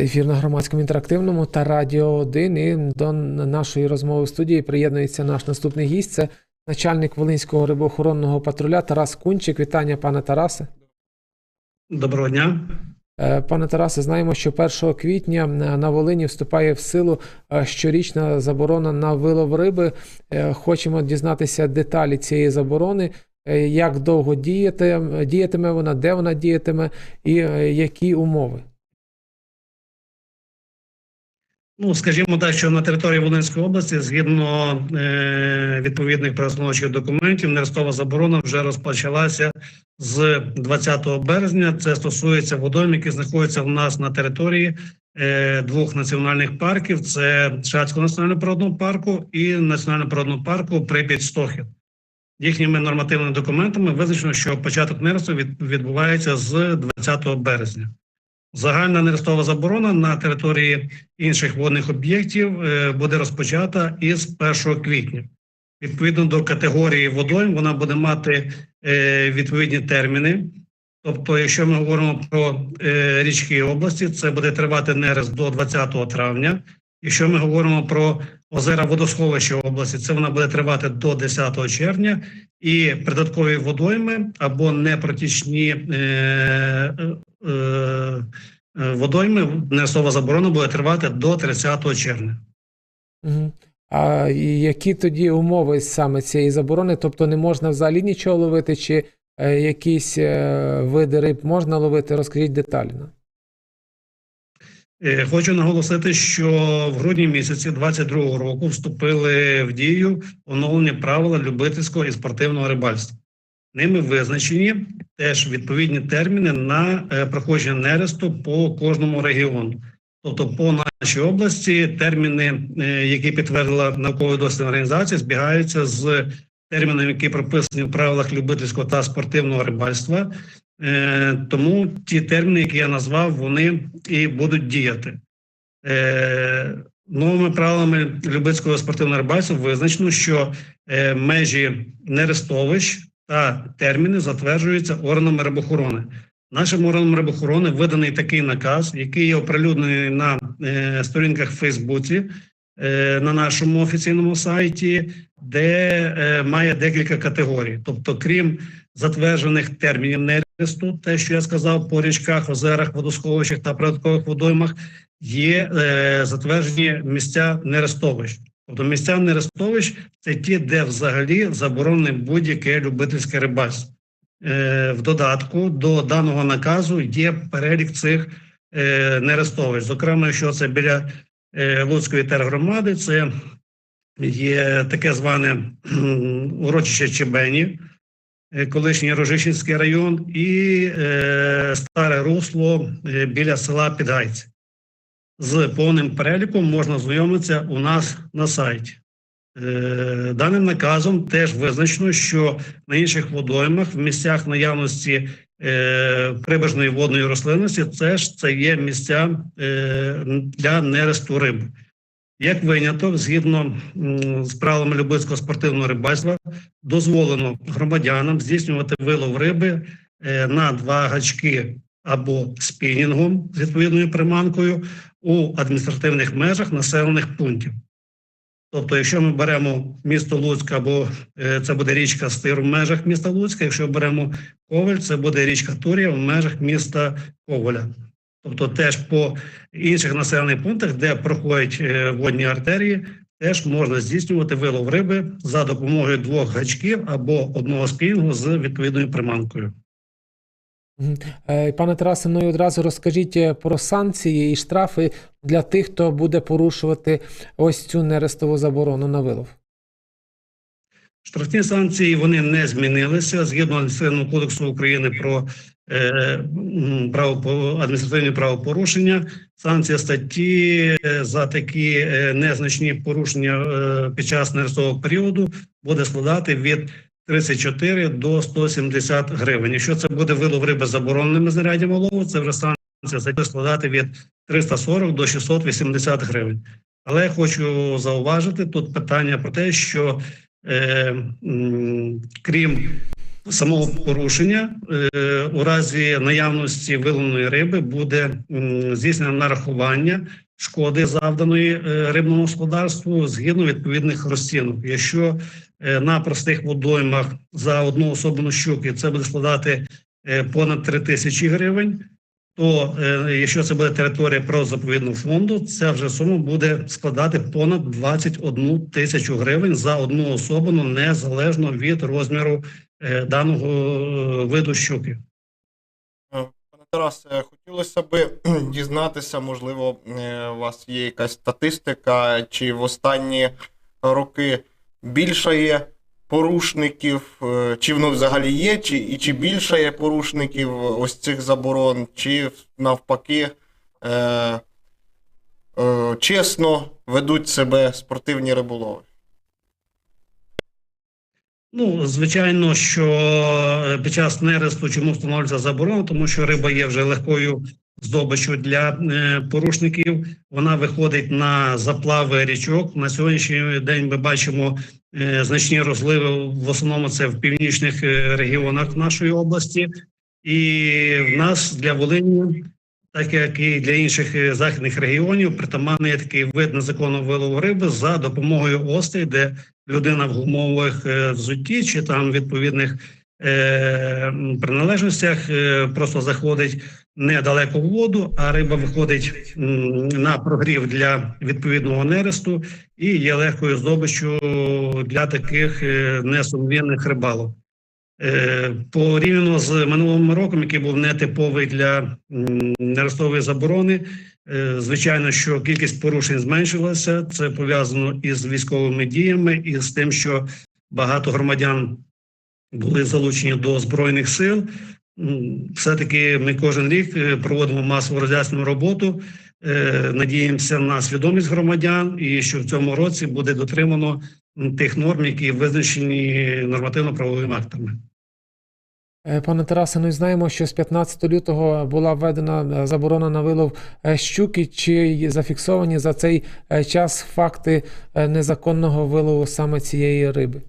Ефір на громадському інтерактивному та Радіо 1. І до нашої розмови в студії приєднується наш наступний гість. Це начальник Волинського рибоохоронного патруля Тарас Кунчик. Вітання, пане Тарасе. Доброго дня. Е, Пане Тарасе, знаємо, що 1 квітня на Волині вступає в силу е, щорічна заборона на вилов риби. Е, Хочемо дізнатися деталі цієї заборони, як довго діяти, діятиме вона, де вона діятиме і які умови. Ну, скажімо так, що на території Волинської області, згідно е, відповідних правоустановчих документів, нерестова заборона вже розпочалася з 20 березня. Це стосується водойм, які знаходяться в нас на території е, двох національних парків: це Шацького національного природного парку і Національного природного парку Прип'ять Стохід. Їхніми нормативними документами визначено, що початок нересту від, відбувається з 20 березня. Загальна нерестова заборона на території інших водних об'єктів е, буде розпочата із 1 квітня. Відповідно до категорії водойм, вона буде мати е, відповідні терміни. Тобто, якщо ми говоримо про е, річки області, це буде тривати нерест до 20 травня. Якщо ми говоримо про озера водосховища області, це вона буде тривати до 10 червня, і придаткові водойми або непротічні е, водойми нерестова заборона буде тривати до 30 червня. Угу. А які тоді умови саме цієї заборони? Тобто не можна взагалі нічого ловити, чи е, якісь е, види риб можна ловити? Розкажіть детально. Е, Хочу наголосити, що в грудні місяці 22-го року вступили в дію оновлені правила любительського і спортивного рибальства. Ними визначені теж відповідні терміни на е, проходження нересту по кожному регіону. Тобто, по нашій області терміни, е, які підтвердила наукова дослідна організація, збігаються з термінами, які прописані в правилах любительського та спортивного рибальства. Е, Тому ті терміни, які я назвав, вони і будуть діяти. Новими правилами любительського спортивного рибальства визначено, що межі нерестовищ та терміни затверджуються органами рибохорони. Нашим органом рибохорони виданий такий наказ, який є оприлюднений на е, сторінках в Фейсбуці е, на нашому офіційному сайті, де е, має декілька категорій. Тобто, крім затверджених термінів нересту, те, що я сказав, по річках, озерах, водосховищах та придаткових водоймах, є е, затверджені місця нерестовищ. Тобто місця нерестовищ це ті, де взагалі заборонене будь-яке любительське рибальство. Е, в додатку до даного наказу є перелік цих е, нерестовищ. Зокрема, якщо це біля е, Луцької тергромади, це є таке зване урочище Чебені, колишній Рожищенський район, і старе русло біля села Підгайці. З повним переліком можна знайомитися у нас на сайті. Е, Даним наказом теж визначено, що на інших водоймах в місцях наявності е, прибережної водної рослинності це ж це є місця е, для нересту риби. Як виняток, згідно з правилами любительського спортивного рибальства, дозволено громадянам здійснювати вилов риби на два гачки або спінінгом з відповідною приманкою у адміністративних межах населених пунктів. Тобто, якщо ми беремо місто Луцьк, або е, це буде річка Стир в межах міста Луцька, якщо беремо Коваль, це буде річка Турія в межах міста Коваля. Тобто, теж по інших населених пунктах, де проходять е, водні артерії, теж можна здійснювати вилов риби за допомогою двох гачків або одного спінгу з відповідною приманкою. Е, Пане Тарасе, ну і одразу розкажіть е, про санкції і штрафи для тих, хто буде порушувати ось цю нерестову заборону на вилов. Штрафні санкції вони не змінилися згідно адміністративного кодексу України про е, право адміністративні правопорушення. Санкція статті е, за такі незначні порушення е, під час нерестового періоду буде складати від 34 до 170 гривень. Якщо це буде вилов риби з забороненими знаряддями лову, це вже санкція буде складати від 340 до 680 гривень. Але я хочу зауважити тут питання про те, що е, крім самого порушення е, у разі наявності виловленої риби буде м, здійснено нарахування шкоди завданої е, рибному господарству згідно відповідних розцінок. Якщо е, на простих водоймах за одну особину щуки це буде складати е, понад 3 тисячі гривень, то якщо це буде територія природно-заповідного фонду, ця вже сума буде складати понад 21 тисячу гривень за одну особину, незалежно від розміру даного виду щуки. Е, Пане Тарасе, хотілося б дізнатися, можливо, е, у вас є якась статистика, чи в останні роки більше є порушників, е, чи воно взагалі є, чи, і чи більше є порушників ось цих заборон, чи навпаки е, е, чесно ведуть себе спортивні риболови. Ну, звичайно, що е, під час нересту чому встановлюється заборона, тому що риба є вже легкою здобиччю для е, порушників. Вона виходить на заплави річок. На сьогоднішній день ми бачимо е, значні розливи. В основному це в північних регіонах нашої області, і в нас для Волині. Так як і для інших е, західних регіонів, притаманний такий вид незаконного вилову риби за допомогою остей, де людина в гумових е, взутті чи там відповідних е, приналежностях е, просто заходить недалеко в воду, а риба виходить на прогрів для відповідного нересту і є легкою здобиччю для таких несумлінних рибалок. Е, Порівняно з минулим роком, який був нетиповий для нерестової заборони, е, звичайно, що кількість порушень зменшилася. Це пов'язано із військовими діями і з тим, що багато громадян були залучені до збройних сил. М, Все-таки ми кожен рік е, проводимо масову роз'яснену роботу. Надіємося на свідомість громадян, і що в цьому році буде дотримано тих норм, які визначені нормативно-правовими актами. Е, Пане Тарасе, ну і знаємо, що з 15 лютого була введена е, заборона на вилов е, щуки. Чи зафіксовані за цей час факти незаконного вилову саме цієї риби?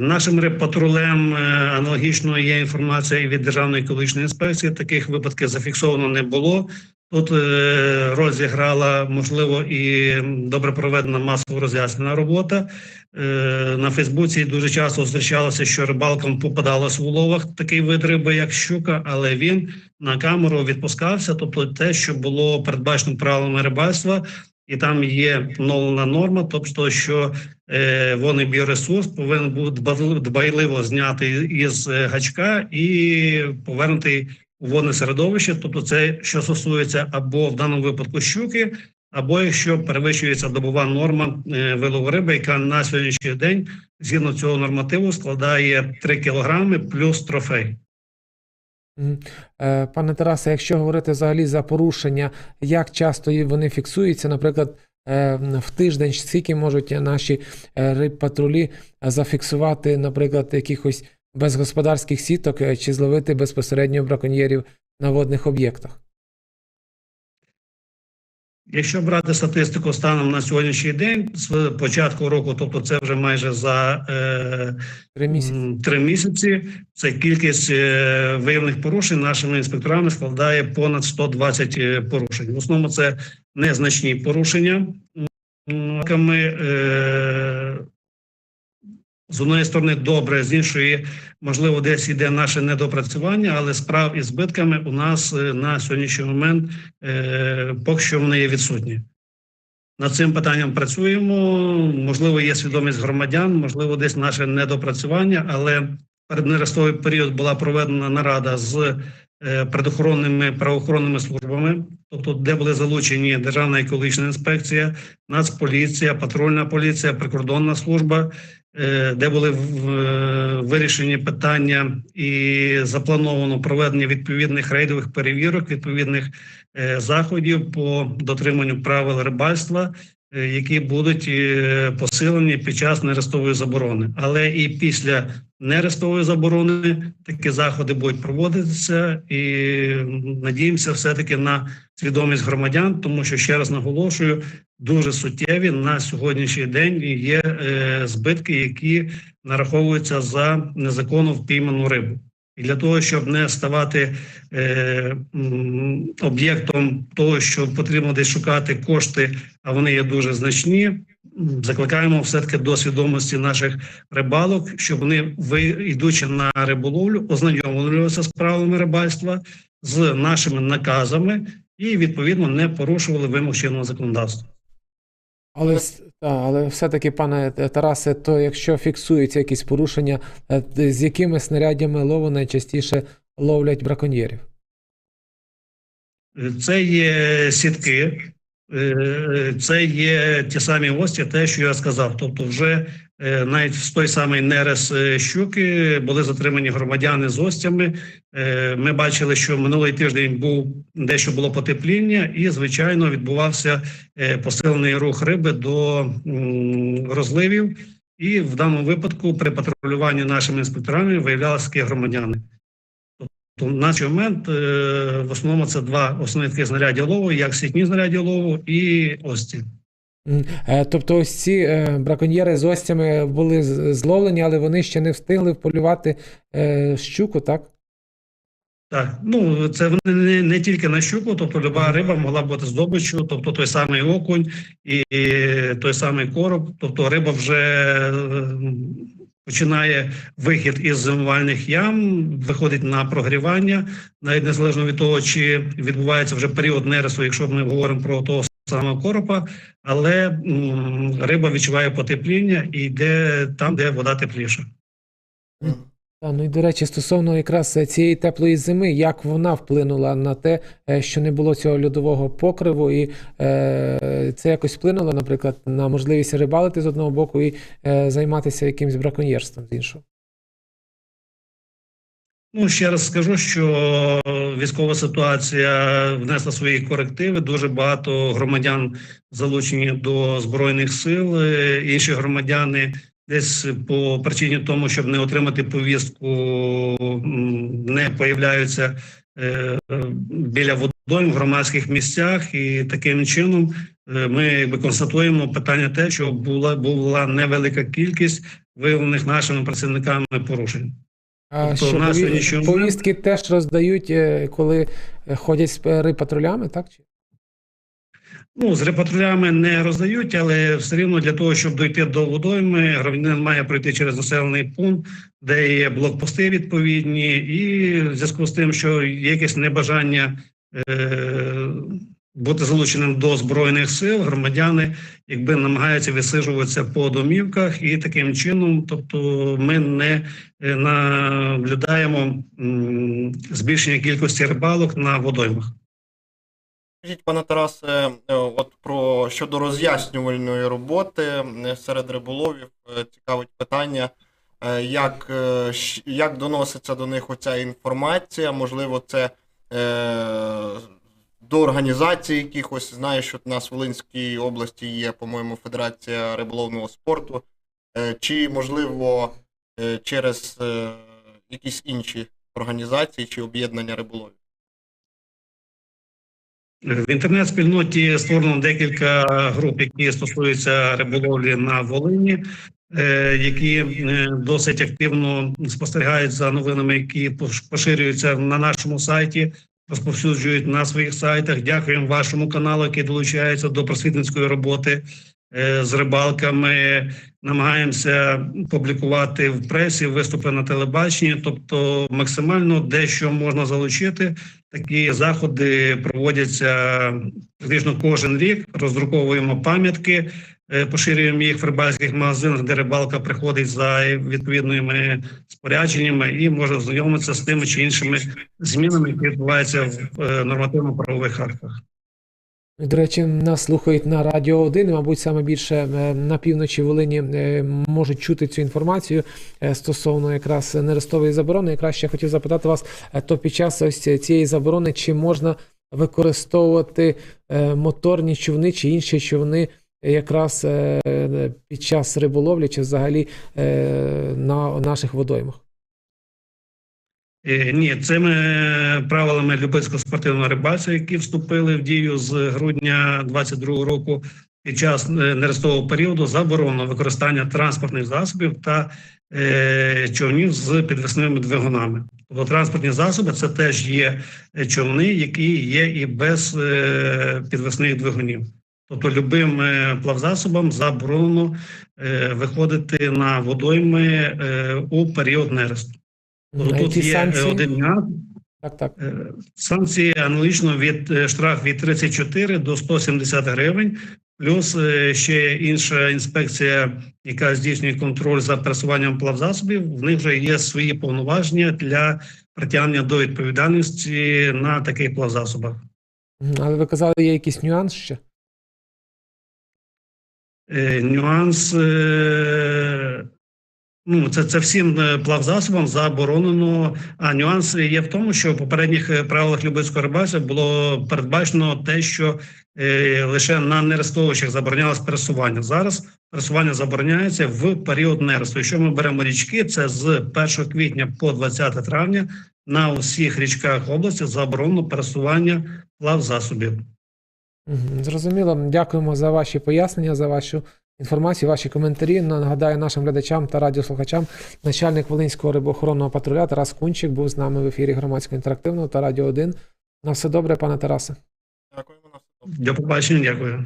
Нашим рибпатрулем аналогічно є інформація від Державної екологічної інспекції. Таких випадків зафіксовано не було. Тут е, роль зіграла можливо і добре проведена масово роз'яснена робота. Е, На Фейсбуці дуже часто зустрічалося, що рибалкам попадалось в уловах такий вид риби, як щука, але він на камеру відпускався. Тобто, те, що було передбачено правилами рибальства, і там є встановлена норма, тобто, що е, водний біоресурс повинен бути дбайливо знятий із гачка і повернутий у водне середовище. Тобто, це що стосується або в даному випадку щуки, або якщо перевищується добова норма е, вилову риби, яка на сьогоднішній день згідно цього нормативу складає 3 кілограми плюс трофей. Е, Пане Тарасе, якщо говорити взагалі за порушення, як часто вони фіксуються, наприклад, е, в тиждень скільки можуть наші рибпатрулі е, зафіксувати, наприклад, якихось безгосподарських сіток е, чи зловити безпосередньо браконьєрів на водних об'єктах? Якщо брати статистику станом на сьогоднішній день, з початку року, тобто це вже майже за е, Три місяці. три місяці, це кількість е, виявлених порушень нашими інспекторами складає понад 120 е, порушень. В основному це незначні порушення. Ми, е, з одної сторони добре, з іншої, можливо, десь йде наше недопрацювання, але справ із збитками у нас е, на сьогоднішній момент е, поки що вони є відсутні. Над цим питанням працюємо. Можливо, є свідомість громадян, можливо, десь наше недопрацювання, але переднерестовий період була проведена нарада з е, предохоронними правоохоронними службами, тобто, де були залучені Державна екологічна інспекція, Нацполіція, патрульна поліція, прикордонна служба, де були е, вирішені питання і заплановано проведення відповідних рейдових перевірок, відповідних е, заходів по дотриманню правил рибальства, е, які будуть е, посилені під час нерестової заборони. Але і після нерестової заборони. Такі заходи будуть проводитися, і надіємося все-таки на свідомість громадян, тому що ще раз наголошую, дуже суттєві на сьогоднішній день є е, збитки, які нараховуються за незаконно впійману рибу. І для того, щоб не ставати е, об'єктом того, що потрібно десь шукати кошти, а вони є дуже значні. Закликаємо все-таки до свідомості наших рибалок, щоб вони, ви, йдучи на риболовлю, ознайомлювалися з правилами рибальства, з нашими наказами і відповідно не порушували вимог чинного законодавства. Але, та, але все-таки, пане Тарасе, то якщо фіксуються якісь порушення, е, з якими снарядями лову найчастіше ловлять браконьєрів? Це є сітки, це є ті самі гості, те, що я сказав. Тобто, вже е, навіть в той самий нерес е, щуки були затримані громадяни з гостями. Е, Ми бачили, що минулий тиждень був дещо було потепління, і звичайно відбувався е, посилений рух риби до розливів. І в даному випадку при патрулюванні нашими інспекторами виявлялися такі громадяни. То на цей момент е, в основному це два основні такі знаряддя лову, як сітні знаряддя лову і ості. Е, Тобто ось ці е, браконьєри з остями були зловлені, але вони ще не встигли вполювати е, щуку, так? Так, ну це вони не, не тільки на щуку, тобто люба риба могла бути здобиччю, тобто той самий окунь і той самий короб, тобто риба вже починає вихід із зимувальних ям, виходить на прогрівання, навіть незалежно від того, чи відбувається вже період нересу, якщо ми говоримо про того самого коропа, але риба відчуває потепління і йде там, де вода тепліша. Та, ну і до речі, стосовно якраз е, цієї теплої зими, як вона вплинула на те, е, що не було цього льодового покриву, і е, це якось вплинуло, наприклад, на можливість рибалити з одного боку і е, займатися якимось браконьєрством з іншого. Ну, ще раз скажу, що військова ситуація внесла свої корективи. Дуже багато громадян залучені до збройних сил. Е, Інші громадяни десь по причині тому, щоб не отримати повістку, не появляються е, біля водойм в громадських місцях, і таким чином е, ми якби констатуємо питання те, що була була невелика кількість виявлених нашими працівниками порушень. А Тобто що на пові- сьогоднішній повістки теж роздають, е, коли ходять з рибпатрулями, так? Ну, з репатрулями не роздають, але все рівно для того, щоб дойти до водойми, громадянин має пройти через населений пункт, де є блокпости відповідні, і в зв'язку з тим, що є якесь небажання е, бути залученим до збройних сил, громадяни якби намагаються відсиджуватися по домівках, і таким чином, тобто, ми не е, наблюдаємо збільшення кількості рибалок на водоймах. Скажіть, пане Тарасе, е, от про щодо роз'яснювальної роботи е, серед риболовів е, цікавить питання, як, як доноситься до них оця інформація, можливо, це до організацій якихось. Знаю, що в нас в Волинській області є, по-моєму, Федерація риболовного спорту, чи, можливо, через якісь інші організації чи об'єднання риболовів. В інтернет-спільноті створено декілька груп, які стосуються риболовлі на Волині, е, які е, досить активно спостерігають за новинами, які поширюються на нашому сайті, розповсюджують на своїх сайтах. Дякуємо вашому каналу, який долучається до просвітницької роботи з рибалками. Намагаємося публікувати в пресі, виступи на телебаченні, тобто максимально де що можна залучити. Такі заходи проводяться практично кожен рік. Роздруковуємо пам'ятки, е, поширюємо їх в рибальських магазинах, де рибалка приходить за відповідними спорядженнями і може ознайомитися з тими чи іншими змінами, які відбуваються в е, нормативно-правових актах. До речі, нас слухають на Радіо 1, і, мабуть, саме більше е, на півночі Волині е, можуть чути цю інформацію е, стосовно якраз нерестової заборони. Якраз ще хотів запитати вас, то під час ось цієї заборони чи можна використовувати моторні човни чи інші човни якраз під час риболовлі чи взагалі на наших водоймах? Е, Ні, цими правилами любительського спортивного рибальства, які вступили в дію з грудня 2022 року, під час е, нерестового періоду заборонено використання транспортних засобів та е, човнів з підвісними двигунами. Тобто транспортні засоби це теж є е, човни, які є і без е, підвісних двигунів. Тобто, любим плавзасобам заборонено е, виходити на водойми е, у період нересту. А Тобто тут є санкції? один нюанс. Так, так. Е, Санкції аналогічно від е, штраф від 34 до 170 гривень. Плюс е, ще інша інспекція, яка здійснює контроль за пересуванням плавзасобів. В них вже є свої повноваження для притягнення до відповідальності на таких плавзасобах. Але ви казали, є якийсь нюанс ще? Нюанс ну, це, це всім е, плавзасобам заборонено. А нюанс є в тому, що в попередніх е, правилах любительського рибальства було передбачено те, що е, лише на нерестовищах заборонялось пересування. Зараз пересування забороняється в період нересту. Якщо ми беремо річки, це з 1 квітня по 20 травня на усіх річках області заборонено пересування плавзасобів. Зрозуміло. Дякуємо за ваші пояснення, за вашу інформацію, ваші коментарі. Нагадаю нашим глядачам та радіослухачам, начальник Волинського рибоохоронного патруля Тарас Кунчик був з нами в ефірі громадського інтерактивного та Радіо 1. На все добре, пане Тарасе. Дякуємо на все добре. До побачення, дякую.